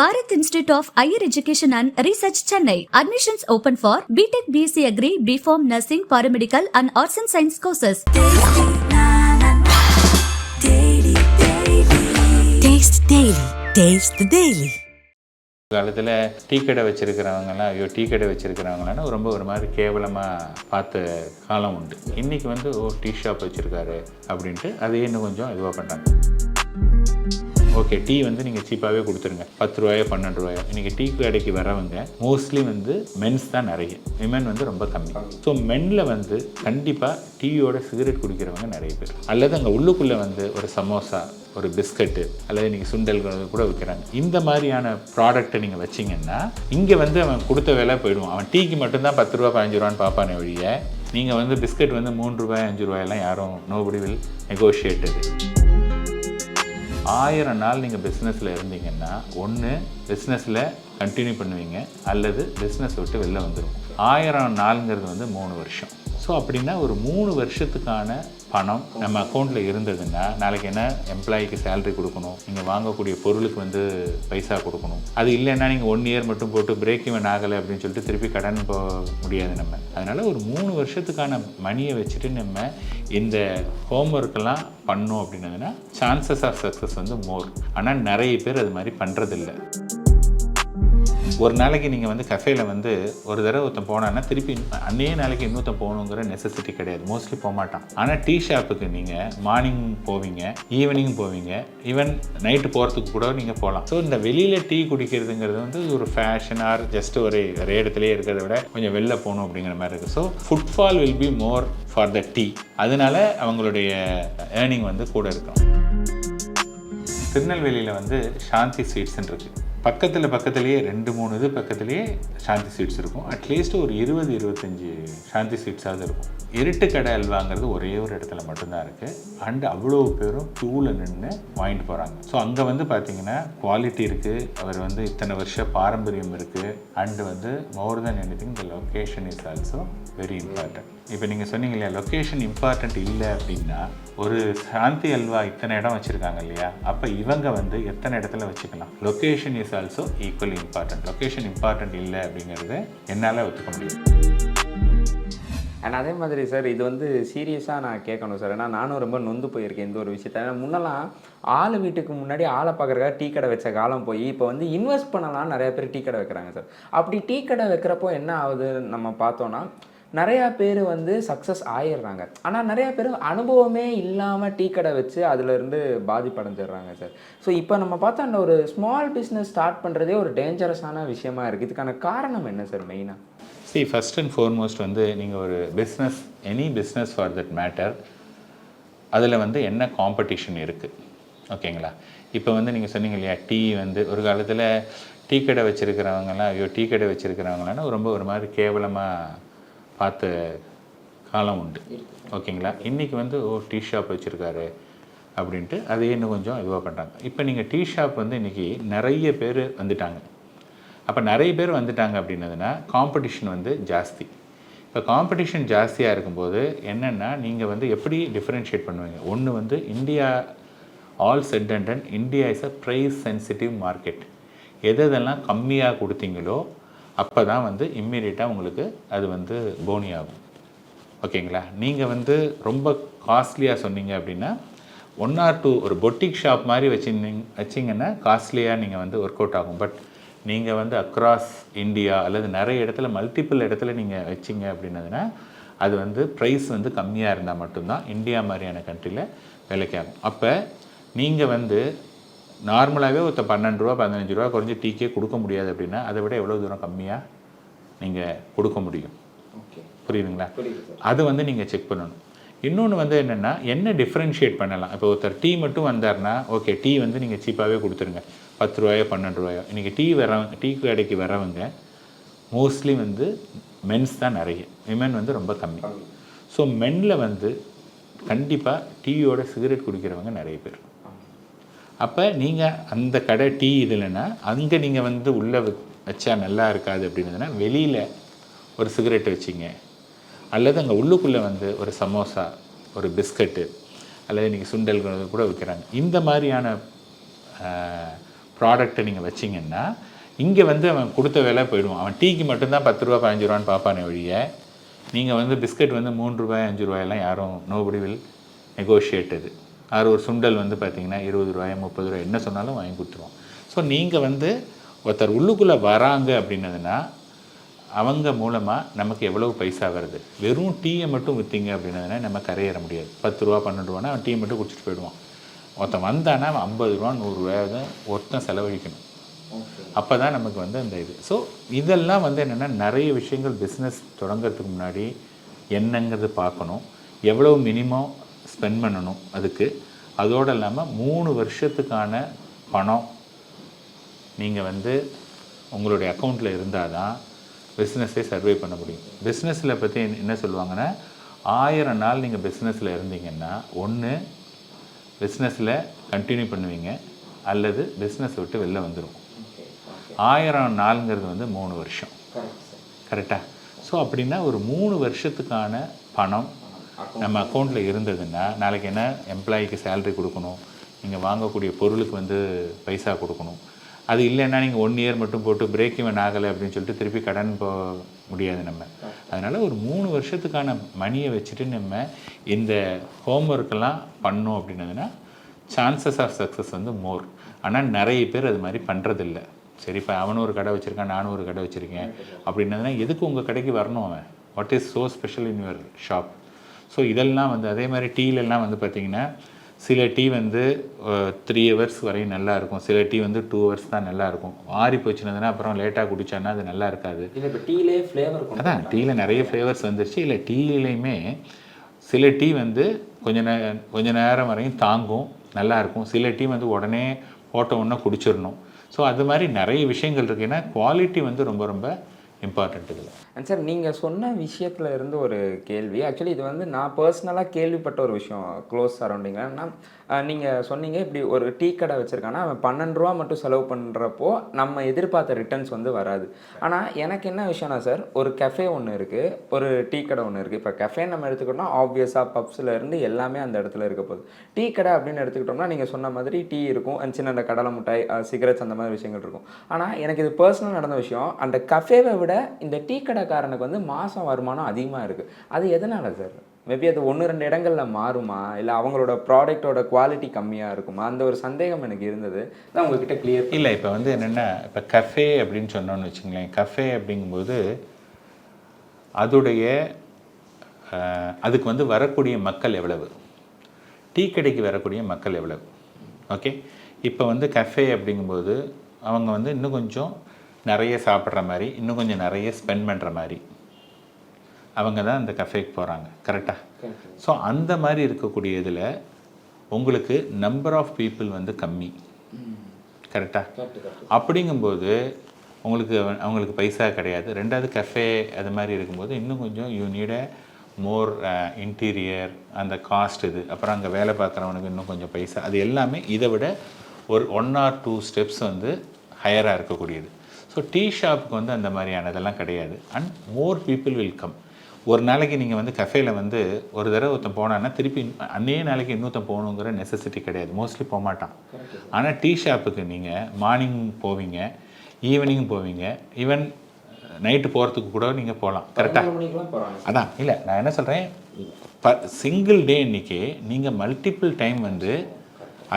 Bharat Institute of Higher Education and Research Chennai. Admissions open for BTech BSc Agri, BPharm Nursing, Paramedical and Arts and Science courses. Taste Daily. Taste the Daily. காலத்தில் tea கடை வச்சுருக்கிறவங்கலாம் ஐயோ tea கடை வச்சுருக்கிறவங்களாம் ரொம்ப ஒரு மாதிரி கேவலமாக பார்த்த காலம் உண்டு இன்றைக்கி வந்து ஓ டீ ஷாப் வச்சுருக்காரு அப்படின்ட்டு அதையே இன்னும் கொஞ்சம் இதுவாக பண்ணுறாங்க ஓகே டீ வந்து நீங்கள் சீப்பாகவே கொடுத்துருங்க. பத்து ரூபாயோ பன்னெண்டு ரூபாயோ இன்றைக்கி டீ கடைக்கு வரவங்க மோஸ்ட்லி வந்து மென்ஸ் தான் நிறைய. விமன் வந்து ரொம்ப கம்மி. ஸோ மென்னில் வந்து கண்டிப்பாக டீயோட சிகரெட் குடிக்கிறவங்க நிறைய பேர். அல்லது அங்கே உள்ளுக்குள்ளே வந்து ஒரு சமோசா ஒரு பிஸ்கட்டு அல்லது இன்றைக்கி சுண்டல்கள் கூட விற்கிறாங்க இந்த மாதிரியான ப்ராடக்ட்டை நீங்கள் வச்சிங்கன்னா இங்கே வந்து அவன் கொடுத்த வேலை போயிடுவான். அவன் டீக்கு மட்டும்தான் பத்து ரூபா பதினஞ்சு ரூபான்னு பார்ப்பானே வழியை நீங்கள் வந்து பிஸ்கட் வந்து மூன்று ரூபாய் அஞ்சு ரூபாயெல்லாம் யாரும் நோபடி வில் நெகோஷியேட்டது ஆயிரம் நாள் நீங்கள் பிஸ்னஸில் இருந்தீங்கன்னா ஒன்று பிஸ்னஸில் கண்டினியூ பண்ணுவீங்க அல்லது பிஸ்னஸ் விட்டு வெளில வந்துடும் ஆயிரம் நாளுங்கிறது வந்து மூணு வருஷம். ஸோ அப்படின்னா ஒரு மூணு வருஷத்துக்கான பணம் நம்ம அக்கௌண்ட்டில் இருந்ததுன்னா நாளைக்கு என்ன? எம்ப்ளாயிக்கு சேலரி கொடுக்கணும். நீங்கள் வாங்கக்கூடிய பொருளுக்கு வந்து பைசா கொடுக்கணும். அது இல்லைன்னா நீங்கள் ஒன் இயர் மட்டும் போட்டு பிரேக் இவன் ஆகலை அப்படின்னு சொல்லிட்டு திருப்பி கடன் போக முடியாது நம்ம. அதனால் ஒரு மூணு வருஷத்துக்கான மணியை வச்சுட்டு நம்ம இந்த ஹோம் ஒர்க்கெல்லாம் பண்ணோம் அப்படின்னதுன்னா சான்சஸ் ஆஃப் சக்ஸஸ் வந்து மோர் ஆனால் நிறைய பேர் அது மாதிரி பண்ணுறதில்ல ஒரு நாளைக்கு நீங்கள் வந்து கஃபேல வந்து ஒரு தடவை ஒருத்தன் போனான்னா திருப்பி அன்னே நாளைக்கு இன்னொருத்தன் போகணுங்கிற நெசசிட்டி கிடையாது. மோஸ்ட்லி போக மாட்டான் ஆனால் டீ ஷாப்புக்கு நீங்கள் மார்னிங் போவீங்க ஈவினிங் போவீங்க. ஈவன் நைட்டு போகிறதுக்கு கூட நீங்கள் போகலாம். ஸோ இந்த வெளியில் டீ குடிக்கிறதுங்கிறது வந்து ஒரு ஃபேஷன் ஆர் ஜஸ்ட் ஒரு ஒரே இடத்துலேயே இருக்கிறத விட கொஞ்சம் வெளில போகணும் அப்படிங்கிற மாதிரி இருக்குது so footfall will be more for the tea அதனால அவங்களுடைய ஏர்னிங் வந்து கூட இருக்கும். திருநெல்வேலியில் வந்து சாந்தி ஸ்வீட்ஸ்ன்னு இருக்குது பக்கத்தில் பக்கத்துலேயே ரெண்டு மூணு இது பக்கத்துலேயே சாந்தி ஸ்வீட்ஸ் இருக்கும். அட்லீஸ்ட் ஒரு இருபது இருபத்தஞ்சி சாந்தி ஸ்வீட்ஸாவது இருக்கும். இருட்டு கடை அல்வாங்கிறது ஒரே ஒரு இடத்துல மட்டும்தான் இருக்குது அண்டு அவ்வளோ பேரும் க்யூவில் நின்று வாங்கிட்டு போகிறாங்க ஸோ அங்கே வந்து பார்த்தீங்கன்னா குவாலிட்டி இருக்குது அவர் வந்து இத்தனை வருஷ பாரம்பரியம் இருக்குது அண்டு வந்து more than anything the location is also very important இப்போ நீங்கள் சொன்னீங்க இல்லையா லொக்கேஷன் இம்பார்ட்டண்ட் இல்லை அப்படின்னா ஒரு சாந்தி அல்வா இத்தனை இடம் வச்சுருக்காங்க இல்லையா? அப்போ இவங்க வந்து எத்தனை இடத்துல வச்சுக்கலாம்? Location is also equally important location important இல்லை அப்படிங்கிறத என்னால் ஒத்துக்க முடியும். அண்ட் அதே மாதிரி சார் இது வந்து சீரியஸாக நான் கேட்கணும் சார் ஏன்னா நானும் ரொம்ப நொந்து போயிருக்கேன் இந்த ஒரு விஷயத்த. ஏன்னா முன்னெல்லாம் ஆள் வீட்டுக்கு முன்னாடி ஆளை பார்க்குறக்காக டீ கடை வச்ச காலம் போய் இப்போ வந்து இன்வெஸ்ட் பண்ணலாம் நிறைய பேர் டீ கடை வைக்கிறாங்க சார் அப்படி டீ கடை வைக்கிறப்போ என்ன ஆகுது நம்ம பார்த்தோன்னா நிறையா பேர் வந்து சக்ஸஸ் ஆயிடுறாங்க. ஆனால் நிறையா பேர் அனுபவமே இல்லாமல் டீ கடை வச்சு அதுலேருந்து பாதிப்படைஞ்சிடுறாங்க சார் ஸோ இப்போ நம்ம பார்த்தா அந்த ஒரு ஸ்மால் பிஸ்னஸ் ஸ்டார்ட் பண்ணுறதே ஒரு டேஞ்சரஸான விஷயமா இருக்குது இதுக்கான காரணம் என்ன சார் மெயினாக சி ஃபஸ்ட் அண்ட் ஃபோர்மோஸ்ட் வந்து நீங்கள் ஒரு business any business for that matter அதில் வந்து என்ன காம்படிஷன் இருக்குது ஓகேங்களா இப்போ வந்து நீங்கள் சொன்னீங்க இல்லையா டீ வந்து ஒரு காலத்தில் டீ கடை வச்சுருக்கிறவங்கலாம் ஐயோ டீ கடை வச்சுருக்கிறவங்களாம் ரொம்ப ஒரு மாதிரி கேவலமாக பார்த்த காலம் உண்டு. ஓகேங்களா? இன்றைக்கி வந்து ஓ டீ ஷாப் வச்சுருக்காரு அப்படின்ட்டு அதையே இன்னும் கொஞ்சம் இதுவாக பண்ணுறாங்க இப்போ நீங்கள் டீ ஷாப் வந்து இன்றைக்கி நிறைய பேர் வந்துட்டாங்க. அப்போ நிறைய பேர் வந்துட்டாங்க அப்படின்னதுன்னா காம்படிஷன் வந்து ஜாஸ்தி. இப்போ காம்படிஷன் ஜாஸ்தியாக இருக்கும்போது என்னென்னா நீங்கள் வந்து எப்படி டிஃப்ரென்ஷியேட் பண்ணுவீங்க? ஒன்று வந்து India all set and and India is a price sensitive market எது எதெல்லாம் கம்மியாக கொடுத்தீங்களோ அப்போ தான் வந்து இம்மீடியட்டாக உங்களுக்கு அது வந்து போனி ஆகும் ஓகேங்களா? நீங்கள் வந்து ரொம்ப காஸ்ட்லியாக சொன்னீங்க அப்படின்னா ஒன் ஆர் டூ ஒரு பொட்டிக் ஷாப் மாதிரி வச்சுருந்தீங்க வச்சிங்கன்னா காஸ்ட்லியாக நீங்கள் வந்து ஒர்க் அவுட் ஆகும். பட் நீங்கள் வந்து அக்ராஸ் இந்தியா அல்லது நிறைய இடத்துல மல்டிபிள் இடத்துல நீங்கள் வச்சிங்க அப்படின்னதுன்னா அது வந்து ப்ரைஸ் வந்து கம்மியாக இருந்தால் மட்டும்தான் இந்தியா மாதிரியான கண்ட்ரியில் விலைக்காகும் அப்போ நீங்கள் வந்து நார்மலாகவே ஒருத்தர் பன்னெண்டு ரூபா பதினஞ்சு ரூபா குறைஞ்சி டீக்கே கொடுக்க முடியாது அப்படின்னா அதை விட எவ்வளோ தூரம் கம்மியாக நீங்கள் கொடுக்க முடியும். ஓகே புரியுதுங்களா? அதை வந்து நீங்கள் செக் பண்ணணும். இன்னொன்று வந்து என்னென்னா என்ன டிஃப்ரென்ஷியேட் பண்ணலாம்? இப்போ ஒருத்தர் டீ மட்டும் வந்தார்னா ஓகே டீ வந்து நீங்கள் சீப்பாகவே கொடுத்துருங்க. பத்து ரூபாயோ பன்னெண்டு ரூபாயோ. இன்றைக்கி டீ வரவங்க டீ கடைக்கு வரவங்க மோஸ்ட்லி வந்து மென்ஸ் தான் நிறைய. விமன் வந்து ரொம்ப கம்மி. ஸோ மென்னில் வந்து கண்டிப்பாக டீயோட சிகரெட் குடிக்கிறவங்க நிறைய பேர். அப்போ நீங்கள் அந்த கடை டீ இதுலன்னா அங்கே நீங்கள் வந்து உள்ளே வச்சா நல்லா இருக்காது அப்படின்னதுன்னா வெளியில் ஒரு சிகரெட் வச்சிங்க. அல்லது அங்கே உள்ளுக்குள்ளே வந்து ஒரு சமோசா ஒரு பிஸ்கட்டு அல்லது இன்றைக்கி சுண்டல்கள் கூட விற்கிறாங்க இந்த மாதிரியான ப்ராடக்ட்டை நீங்கள் வச்சிங்கன்னா இங்கே வந்து அவன் கொடுத்த விலை போயிடுவான் அவன் டீக்கு மட்டும்தான் பத்து ரூபா பதினஞ்சு ரூபான்னு பார்ப்பானே ஒழிய நீங்கள் வந்து பிஸ்கட் வந்து மூணு ரூபாய் அஞ்சு ரூபாயெல்லாம் யாரும் நோபடி வில் நெகோஷியேட்டது அது ஒரு சுண்டல் வந்து பார்த்தீங்கன்னா இருபது ரூபாய் முப்பது ரூபாய் என்ன சொன்னாலும் வாங்கி கொடுத்துருவோம். ஸோ நீங்கள் வந்து ஒருத்தர் உள்ளுக்குள்ளே வராங்க அப்படின்னதுன்னா அவங்க மூலமாக நமக்கு எவ்வளவு பைசா வருது? வெறும் டீயை மட்டும் விற்றீங்க அப்படின்னதுனா நம்ம கரையேற முடியாது. பத்து ரூபா பன்னெண்டு ரூபானா அவன் டீ மட்டும் குடிச்சிட்டு போயிடுவான். ஒருத்தன் வந்தானா அவன் ஐம்பது ரூபா நூறுரூவா தான் ஒருத்தன் செலவழிக்கணும். அப்போ தான் நமக்கு வந்து அந்த இது. ஸோ இதெல்லாம் வந்து என்னென்னா நிறைய விஷயங்கள் பிஸ்னஸ் தொடங்குறதுக்கு முன்னாடி என்னங்கிறது பார்க்கணும். எவ்வளோ மினிமம் ஸ்பெண்ட் பண்ணணும் அதுக்கு. அதோடு இல்லாமல் மூணு வருஷத்துக்கான பணம் நீங்கள் வந்து உங்களுடைய அக்கௌண்ட்டில் இருந்தால் தான் பிஸ்னஸே சர்வே பண்ண முடியும். பிஸ்னஸில் பற்றி என்ன சொல்லுவாங்கன்னா ஆயிரம் நாள் நீங்கள் பிஸ்னஸில் இருந்தீங்கன்னா ஒன்று பிஸ்னஸில் கண்டினியூ பண்ணுவீங்க அல்லது பிஸ்னஸ் விட்டு வெளில வந்துடும் ஆயிரம் நாளுங்கிறது வந்து மூணு வருஷம். கரெக்டாக ஸோ அப்படின்னா ஒரு மூணு வருஷத்துக்கான பணம் நம்ம அக்கௌண்ட்டில் இருந்ததுன்னா நாளைக்கு என்ன? எம்ப்ளாயிக்கு சேலரி கொடுக்கணும். நீங்கள் வாங்கக்கூடிய பொருளுக்கு வந்து பைசா கொடுக்கணும். அது இல்லைன்னா நீங்கள் ஒன் இயர் மட்டும் போட்டு பிரேக் இவன் ஆகலை அப்படின்னு சொல்லிட்டு திருப்பி கடன் போக முடியாது நம்ம. அதனால் ஒரு மூணு வருஷத்துக்கான மணியை வச்சுட்டு நம்ம இந்த ஹோம்ஒர்க்கெல்லாம் பண்ணோம் அப்படின்னதுன்னா சான்சஸ் ஆஃப் சக்ஸஸ் வந்து மோர் ஆனால் நிறைய பேர் அது மாதிரி பண்ணுறதில்ல சரி இப்போ அவனும் ஒரு கடை வச்சுருக்கான் நானும் ஒரு கடை வச்சுருக்கேன். அப்படின்னதுனா எதுக்கு உங்கள் கடைக்கு வரணும் அவன்? What is so special in your shop so இதெல்லாம் வந்து அதே மாதிரி டீலெல்லாம் வந்து பார்த்திங்கன்னா சில டீ வந்து த்ரீ ஹவர்ஸ் வரையும் நல்லா இருக்கும். சில டீ வந்து டூ ஹவர்ஸ் தான் நல்லா இருக்கும். ஆறி போச்சுனதுன்னா அப்புறம் லேட்டாக குடிச்சான்னா அது நல்லா இருக்காது. இப்போ டீலே ஃப்ளேவர் அதான் டீயில் நிறைய ஃப்ளேவர்ஸ் வந்துருச்சு. இல்லை டீலையுமே சில டீ வந்து கொஞ்ச நே கொஞ்ச நேரம் வரையும் தாங்கும். நல்லா இருக்கும். சில டீ வந்து உடனே போட்ட உடனே குடிச்சிடணும். ஸோ அது மாதிரி நிறைய விஷயங்கள் இருக்குது ஏன்னா குவாலிட்டி வந்து ரொம்ப ரொம்ப இம்பார்ட்டண்ட் இதில். அண்ட் சார் நீங்கள் சொன்ன விஷயத்தில் இருந்து ஒரு கேள்வி. ஆக்சுவலி இது வந்து நான் பர்சனலாக கேள்விப்பட்ட ஒரு விஷயம் க்ளோஸ் சரௌண்டிங்னா நீங்கள் சொன்னீங்க இப்படி ஒரு டீ கடை வச்சுருக்கானா அவன் பன்னெண்டு ரூபா மட்டும் செலவு பண்ணுறப்போ நம்ம எதிர்பார்த்த ரிட்டர்ன்ஸ் வந்து வராது. ஆனால் எனக்கு என்ன விஷயம்னா சார் ஒரு கெஃபே ஒன்று இருக்குது ஒரு டீ கடை ஒன்று இருக்குது இப்போ கெஃபே நம்ம எடுத்துக்கிட்டோம்னா ஆப்வியஸாக பப்ஸில் இருந்து எல்லாமே அந்த இடத்துல இருக்க போகுது. டீ கடை அப்படின்னு எடுத்துக்கிட்டோம்னா நீங்கள் சொன்ன மாதிரி டீ இருக்கும் அந்த சின்ன அந்த கடலை மிட்டாய் சிகரெட்ஸ் அந்த மாதிரி விஷயங்கள் இருக்கும். ஆனால் எனக்கு இது பர்சனல் நடந்த விஷயம். அந்த கஃபேவை விட இந்த டீ கடைக்காரனுக்கு வந்து மாதம் வருமானம் அதிகமாக இருக்குது அது எதனால் சார் மேபி அது ஒன்று ரெண்டு இடங்களில் மாறுமா? இல்லை அவங்களோட ப்ராடக்டோட குவாலிட்டி கம்மியாக இருக்குமா? அந்த ஒரு சந்தேகம் எனக்கு இருந்தது. நான் உங்ககிட்ட கிளியர் இல்லை இப்போ வந்து என்னென்னா இப்போ கஃபே அப்படின்னு சொன்னோன்னு வச்சுங்களேன் கஃபே அப்படிங்கும்போது அதோடைய அதுக்கு வந்து வரக்கூடிய மக்கள் எவ்வளவு? டீ கடைக்கு வரக்கூடிய மக்கள் எவ்வளவு? ஓகே இப்போ வந்து கஃபே அப்படிங்கும்போது அவங்க வந்து இன்னும் கொஞ்சம் நிறைய சாப்பிட்ற மாதிரி இன்னும் கொஞ்சம் நிறைய ஸ்பெண்ட் பண்ணுற மாதிரி. அவங்க தான் அந்த கஃபேக்கு போகிறாங்க கரெக்டாக ஸோ அந்த மாதிரி இருக்கக்கூடிய இதில் உங்களுக்கு நம்பர் ஆஃப் பீப்புள் வந்து கம்மி. கரெக்டாக அப்படிங்கும்போது உங்களுக்கு அவ- அவங்களுக்கு பைசா கிடையாது. ரெண்டாவது கஃபே அது மாதிரி இருக்கும்போது இன்னும் கொஞ்சம் யூ நீட மோர் இன்டீரியர் அந்த காஸ்ட் இது. அப்புறம் அங்கே வேலை பார்க்குறவனுக்கு இன்னும் கொஞ்சம் பைசா. அது எல்லாமே இதை விட ஒரு ஒன் ஆர் டூ ஸ்டெப்ஸ் வந்து ஹையராக இருக்கக்கூடியது. ஸோ டீ ஷாப்புக்கு வந்து அந்த மாதிரியானதெல்லாம் கிடையாது. And more people will come ஒரு நாளைக்கு நீங்கள் வந்து கஃபேல வந்து ஒரு தடவை ஒருத்தன் போனான்னா திருப்பி அன்னே நாளைக்கு இன்னொருத்தன் போகணுங்கிற நெசசிட்டி கிடையாது. மோஸ்ட்லி போக மாட்டான் ஆனால் டீ ஷாப்புக்கு நீங்கள் மார்னிங் போவீங்க ஈவினிங் போவீங்க ஈவன் நைட்டு போகிறதுக்கு கூட நீங்கள் போகலாம் கரெக்டாக அதான். இல்லை நான் என்ன சொல்கிறேன் ப சிங்கிள் டே இன்னைக்கு நீங்கள் மல்டிபிள் டைம் வந்து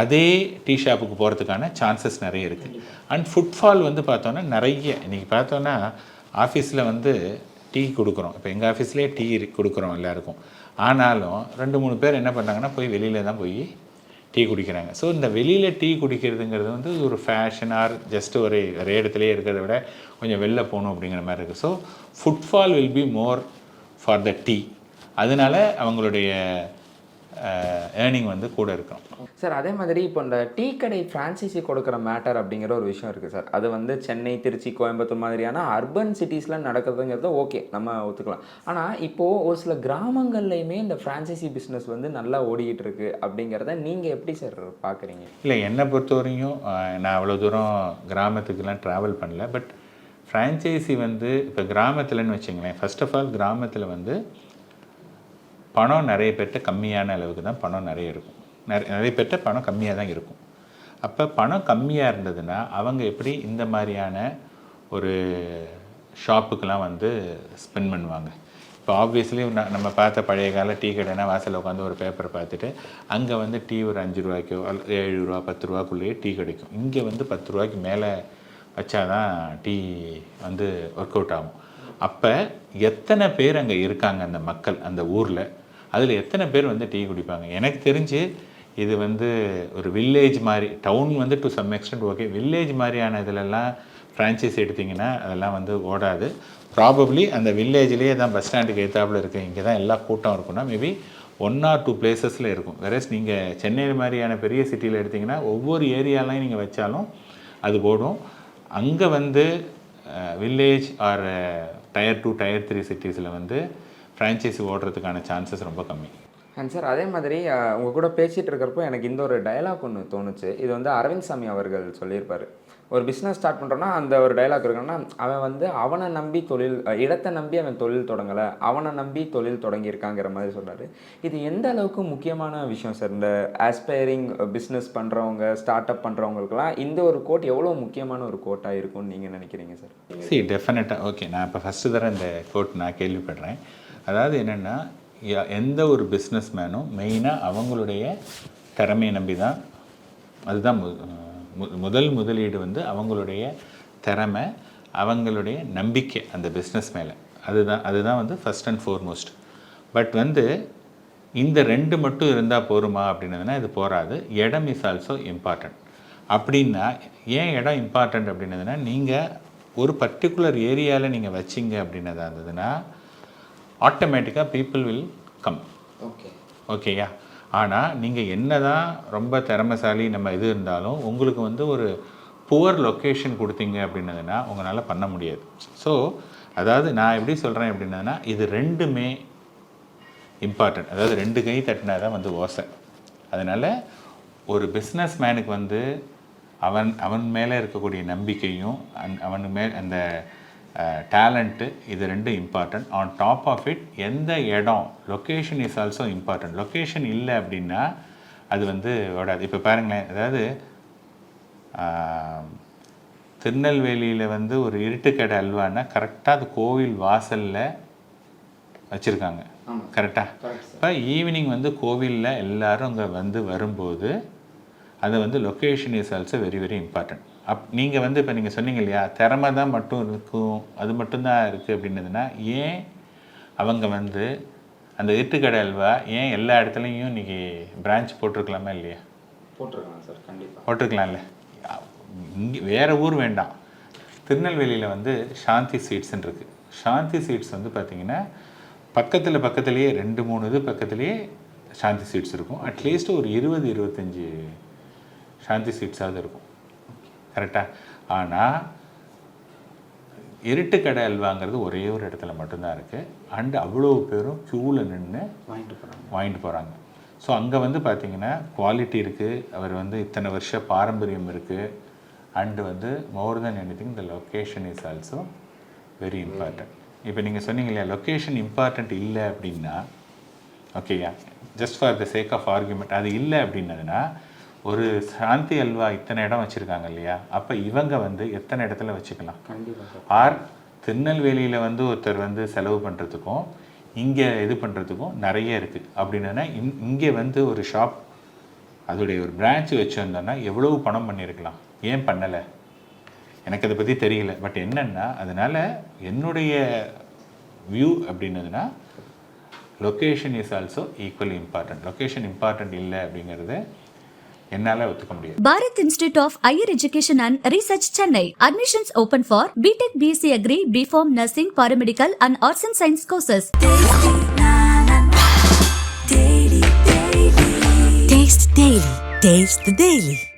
அதே டீ ஷாப்புக்கு போகிறதுக்கான சான்சஸ் நிறைய இருக்குது அண்ட் ஃபுட்ஃபால் வந்து பார்த்தோன்னா நிறைய. இன்றைக்கி பார்த்தோன்னா ஆஃபீஸில் வந்து டீ கொடுக்குறோம். இப்போ எங்கள் ஆஃபீஸ்லேயே டீ கொடுக்குறோம் எல்லாருக்கும். ஆனாலும் ரெண்டு மூணு பேர் என்ன பண்ணுறாங்கன்னா போய் வெளியில் தான் போய் டீ குடிக்கிறாங்க. ஸோ இந்த வெளியில் டீ குடிக்கிறதுங்கிறது வந்து ஒரு ஃபேஷன் ஆர் ஜஸ்ட் ஒரு ஒரே இடத்துலையே இருக்கிறத விட கொஞ்சம் வெளில போகணும் அப்படிங்கிற மாதிரி இருக்குது so footfall will be more for the tea அதனால அவங்களுடைய ஏர்னிங் வந்து கூட இருக்கும் சார் அதே மாதிரி இப்போ இந்த டீ கடை ஃப்ரான்ச்சைசி கொடுக்குற மேட்டர் அப்படிங்கிற ஒரு விஷயம் இருக்குது சார் அது வந்து சென்னை திருச்சி கோயம்புத்தூர் மாதிரியான அர்பன் சிட்டிஸில் நடக்கிறதுங்கிறது ஓகே நம்ம ஒத்துக்கலாம். ஆனால் இப்போது ஒரு சில கிராமங்கள்லையுமே இந்த ஃப்ரான்ச்சைசி பிஸ்னஸ் வந்து நல்லா ஓடிக்கிட்டு இருக்கு அப்படிங்கிறத நீங்கள் எப்படி சார் பார்க்குறீங்க இல்லை என்னை பொறுத்தவரையும் அஹ், நான் அவ்வளோ தூரம் கிராமத்துக்குலாம் ட்ராவல் பண்ணல. பட் ஃப்ரான்ச்சைசி வந்து இப்போ கிராமத்துலன்னு வச்சுங்களேன் ஃபர்ஸ்ட் ஆஃப் ஆல் கிராமத்தில் வந்து பணம் நிறைய பேர்கிட்ட கம்மியான அளவுக்கு தான் பணம் நிறைய இருக்கும். நிறைய நிறைய பேர்கிட்ட பணம் கம்மியாக தான் இருக்கும். அப்போ பணம் கம்மியாக இருந்ததுன்னா அவங்க எப்படி இந்த மாதிரியான ஒரு ஷாப்புக்கெலாம் வந்து ஸ்பெண்ட் பண்ணுவாங்க? இப்போ ஆப்வியஸ்லி நம்ம பார்த்த பழைய கால டீ கடைனா வாசலில் உட்காந்து ஒரு பேப்பரை பார்த்துட்டு அங்கே வந்து டீ ஒரு அஞ்சு ரூபாய்க்கோ ஏழு ரூபா பத்து ரூபாக்குள்ளேயே டீ கிடைக்கும். இங்கே வந்து பத்து ரூபாய்க்கு மேலே வச்சாதான் டீ வந்து ஒர்க் அவுட் ஆகும். அப்போ எத்தனை பேர் அங்கே இருக்காங்க அந்த மக்கள் அந்த ஊரில்? அதில் எத்தனை பேர் வந்து டீ குடிப்பாங்க? எனக்கு தெரிஞ்சு இது வந்து ஒரு வில்லேஜ் மாதிரி டவுன் வந்து to some extent okay village மாதிரியான இதிலெல்லாம் ஃப்ரான்ச்சைஸ் எடுத்திங்கன்னா அதெல்லாம் வந்து ஓடாது. ப்ராபப்ளி அந்த வில்லேஜ்லேயே தான் பஸ் ஸ்டாண்டுக்கு ஏற்றாப்புல இருக்குது இங்கே தான் எல்லா கூட்டம் இருக்குன்னா மேபி ஒன் ஆர் டூ பிளேசஸில் இருக்கும். வெரஸ் நீங்கள் சென்னை மாதிரியான பெரிய சிட்டியில் எடுத்திங்கன்னா ஒவ்வொரு ஏரியாலையும் நீங்கள் வச்சாலும் அது ஓடும். அங்கே வந்து village or tier two tier three சிட்டிஸில் வந்து ஃப்ரான்ச்சைஸி ஓடுறதுக்கான சான்சஸ் ரொம்ப கம்மி. அண்ட் சார் அதே மாதிரி அஹ், உங்க கூட பேசிகிட்டு இருக்கிறப்போ எனக்கு இந்த ஒரு டயலாக் ஒன்று தோணுச்சு. இது வந்து அரவிந்த் சாமி அவர்கள் சொல்லியிருப்பார். ஒரு பிஸ்னஸ் ஸ்டார்ட் பண்ணுறோன்னா அந்த ஒரு டயலாக் இருக்குன்னா அவன் வந்து அவனை நம்பி தொழில் இடத்தை நம்பி அவன் தொழில் தொடங்கலை அவனை நம்பி தொழில் தொடங்கியிருக்காங்கிற மாதிரி சொல்றாரு. இது எந்த அளவுக்கு முக்கியமான விஷயம் சார் இந்த ஆஸ்பைரிங் பிஸ்னஸ் பண்ணுறவங்க ஸ்டார்ட் அப் பண்ணுறவங்களுக்குலாம் இந்த ஒரு கோட் எவ்வளோ முக்கியமான ஒரு கோட்டாக இருக்கும்னு நீங்கள் நினைக்கிறீங்க சார் சி டெஃபினட்டாக ஓகே நான் இப்போ ஃபஸ்ட்டு தர இந்த கோட் நான் கேள்விப்படுறேன். அதாவது என்னென்னா எந்த ஒரு பிஸ்னஸ் மேனும் மெயினாக அவங்களுடைய திறமையை நம்பி தான் அதுதான் மு- முதல் முதலீடு வந்து அவங்களுடைய திறமை அவங்களுடைய நம்பிக்கை அந்த பிஸ்னஸ் மேலே. அதுதான் அதுதான் வந்து ஃபஸ்ட் அண்ட் ஃபோர்மோஸ்ட் பட் வந்து இந்த ரெண்டு மட்டும் இருந்தால் போருமா அப்படின்னதுன்னா இது போராது இடம் இஸ் ஆல்சோ இம்பார்ட்டண்ட் அப்படின்னா ஏன் இடம் இம்பார்ட்டண்ட் அப்படின்னதுன்னா நீங்கள் ஒரு பர்டிகுலர் ஏரியாவில் நீங்கள் வச்சிங்க அப்படின்னதாக இருந்ததுன்னா ஆட்டோமேட்டிக்காக பீப்புள் வில் கம் ஓகே ஓகேயா ஆனால் நீங்கள் என்னதான் ரொம்ப திறமைசாலி நம்ம இது இருந்தாலும் உங்களுக்கு வந்து ஒரு புவர் லொக்கேஷன் கொடுத்தீங்க அப்படின்னதுன்னா உங்களால் பண்ண முடியாது. ஸோ அதாவது நான் எப்படி சொல்கிறேன் அப்படின்னதுன்னா இது ரெண்டுமே இம்பார்ட்டன்ட் அதாவது ரெண்டு கை தட்டினா தான் வந்து ஓசை. அதனால் ஒரு பிஸ்னஸ் மேனுக்கு வந்து அவன் அவன் மேலே இருக்கக்கூடிய நம்பிக்கையும் அந் அவன் மேல் அந்த டேலண்ட்டு இது ரெண்டும் important on top of it எந்த இடம் location is also important location இல்லை அப்படின்னா அது வந்து ஓடாது. இப்போ பாருங்களேன் அதாவது திருநெல்வேலியில் வந்து ஒரு இருட்டுக்கடை அல்வான்னா கரெக்டாக அது கோவில் வாசலில் வச்சுருக்காங்க. கரெக்டாக இப்போ ஈவினிங் வந்து கோவிலில் எல்லாரும் அங்கே வந்து வரும்போது அது வந்து location is also very very important up நீங்கள் வந்து இப்போ நீங்கள் சொன்னீங்க இல்லையா திறமை தான் மட்டும் இருக்கும் அது மட்டும்தான் இருக்குது அப்படின்னதுன்னா ஏன் அவங்க வந்து அந்த இருட்டுக்கடை அல்வா ஏன் எல்லா இடத்துலையும் இன்றைக்கி பிரான்ச் போட்டிருக்கலாமா இல்லையா? போட்டிருக்கலாம் சார் கண்டிப்பாக போட்டிருக்கலாம்ல. இங்கே வேறு ஊர் வேண்டாம். திருநெல்வேலியில் வந்து சாந்தி ஸ்வீட்ஸ்ன்னு இருக்குது சாந்தி ஸ்வீட்ஸ் வந்து பார்த்திங்கன்னா பக்கத்தில் பக்கத்துலேயே ரெண்டு மூணு இது பக்கத்துலேயே சாந்தி ஸ்வீட்ஸ் இருக்கும். அட்லீஸ்ட் ஒரு இருபது இருபத்தஞ்சி சாந்தி ஸ்வீட்ஸாவது இருக்கும். கரெக்டாக ஆனால் இருட்டுக்கடை அல்வாங்கிறது ஒரே ஒரு இடத்துல மட்டும்தான் இருக்குது அண்டு அவ்வளோ பேரும் க்யூவில் நின்று வாங்கிட்டு போகிறாங்க வாங்கிட்டு போகிறாங்க ஸோ அங்கே வந்து பார்த்தீங்கன்னா குவாலிட்டி இருக்குது அவர் வந்து இத்தனை வருஷ பாரம்பரியம் இருக்குது அண்டு வந்து more than anything the location is also very important இப்போ நீங்கள் சொன்னீங்க இல்லையா லொக்கேஷன் இம்பார்ட்டன்ட் இல்லை அப்படின்னா ஓகேயா just for the sake of argument அது இல்லை அப்படின்னதுன்னா ஒரு சாந்தி அல்வா இத்தனை இடம் வச்சுருக்காங்க இல்லையா? அப்போ இவங்க வந்து எத்தனை இடத்துல வச்சுக்கலாம்? ஆர் திருநெல்வேலியில் வந்து ஒருத்தர் வந்து செலவு பண்ணுறதுக்கும் இங்கே இது பண்ணுறதுக்கும் நிறைய இருக்குது அப்படின்னா இங் இங்கே வந்து ஒரு ஷாப் அதோடைய ஒரு பிரான்ச் வச்சுருந்தோன்னா எவ்வளவு பணம் பண்ணியிருக்கலாம் ஏன் பண்ணலை? எனக்கு அதை பற்றி தெரியல. பட் என்னென்னா அதனால் என்னுடைய view அப்படின்னதுன்னா location is also equally important location important இல்லை அப்படிங்கிறது என்னால் ஒத்துக்க முடியாது Bharat Institute of Higher Education and Research Chennai. Admissions open for BTech BSc Agri, BPharm Nursing, Paramedical and Arts and Science courses. Taste Daily. Taste the Daily.